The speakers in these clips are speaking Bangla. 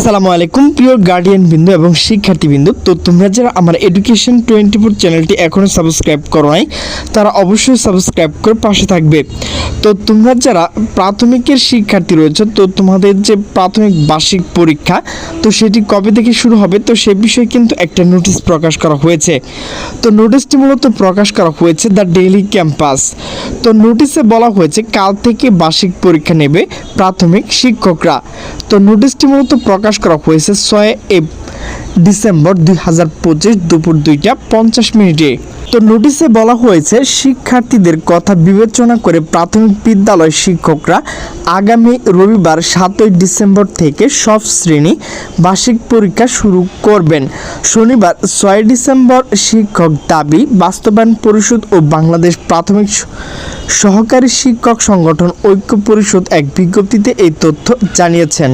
আসসালামু আলাইকুম, প্রিয় গার্ডিয়ান বিন্দু এবং শিক্ষার্থী বিন্দু। তো তোমরা যারা আমার এডুকেশন টোয়েন্টি ফোর চ্যানেলটি এখনও সাবস্ক্রাইব করো নাই, তারা অবশ্যই সাবস্ক্রাইব করে পাশে থাকবে। তো তোমরা যারা প্রাথমিকের শিক্ষার্থী রয়েছে, তো তোমাদের যে প্রাথমিক বার্ষিক পরীক্ষা, তো সেটি কবে থেকে শুরু হবে? তো সে বিষয়ে কিন্তু একটা নোটিশ প্রকাশ করা হয়েছে। তো নোটিশটি মূলত প্রকাশ করা হয়েছে দ্য ডেইলি ক্যাম্পাস। তো নোটিশে বলা হয়েছে, কাল থেকে বার্ষিক পরীক্ষা নেবে প্রাথমিক শিক্ষকরা। তো নোটিশটি মূলত প্রকাশ করা হয়েছে ছয় ডিসেম্বর দুই হাজার পঁচিশ দুপুর দুইটা পঞ্চাশ মিনিটে। তো নোটিশে বলা হয়েছে, শিক্ষার্থীদের কথা বিবেচনা করে প্রাথমিক বিদ্যালয় শিক্ষকরা আগামী রবিবার সাতই ডিসেম্বর থেকে সব শ্রেণি বার্ষিক পরীক্ষা শুরু করবেন। শনিবার ছয় ডিসেম্বর শিক্ষক দাবি, বাস্তবায়ন পরিষদ ও বাংলাদেশ প্রাথমিক সহকারী শিক্ষক সংগঠন ঐক্য পরিষদ এক বিজ্ঞপ্তিতে এই তথ্য জানিয়েছেন।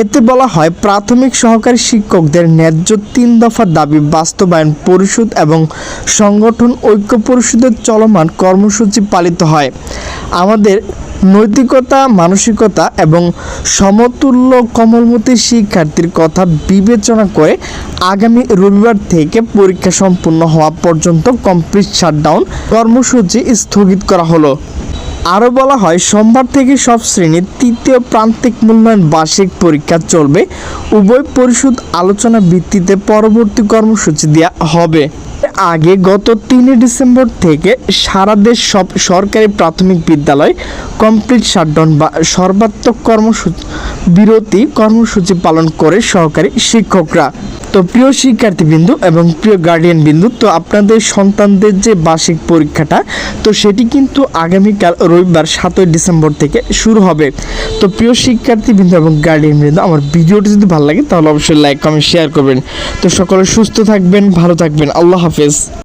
এতে বলা হয়, প্রাথমিক সহকারী শিক্ষকদের ন্যায্য তিন দফার দাবি বাস্তবায়ন পরিষদ এবং সংগঠন ঐক্য পরিষদের চলমান কর্মসূচি পালিত হয়। আমাদের নৈতিকতা, মানসিকতা এবং সমতুল্য কমলমতি শিক্ষার্থীর কথা বিবেচনা করে আগামী রবিবার থেকে পরীক্ষা সম্পূর্ণ হওয়া পর্যন্ত কমপ্লিট শাটডাউন কর্মসূচি স্থগিত করা হলো। আরও বলা হয়, সোমবার থেকে সব শ্রেণির তৃতীয় প্রান্তিক মূল্যায়ন বার্ষিক পরীক্ষা চলবে। উভয় পরিষদ আলোচনা ভিত্তিতে পরবর্তী কর্মসূচি দেওয়া হবে। আগে গত তিনই ডিসেম্বর থেকে সারা দেশ সব সরকারি প্রাথমিক বিদ্যালয় কমপ্লিট শাটডাউন বা সর্বাত্মক কর্মসূচি বিরতি কর্মসূচি পালন করে সহকারী শিক্ষকরা। তো প্রিয় শিক্ষার্থী বিন্দু এবং প্রিয় গার্ডিয়ান বিন্দু তো আপনাদের সন্তানদের যে বার্ষিক পরীক্ষাটা, তো সেটি কিন্তু আগামীকাল রবিবার সাতই ডিসেম্বর থেকে শুরু হবে। তো প্রিয় শিক্ষার্থী বিন্দু এবং গার্ডিয়ান বিন্দু আমার ভিডিওটি যদি ভালো লাগে, তাহলে অবশ্যই লাইক কমেন্ট শেয়ার করবেন। তো সকলে সুস্থ থাকবেন, ভালো থাকবেন। আল্লাহ হাফেজ।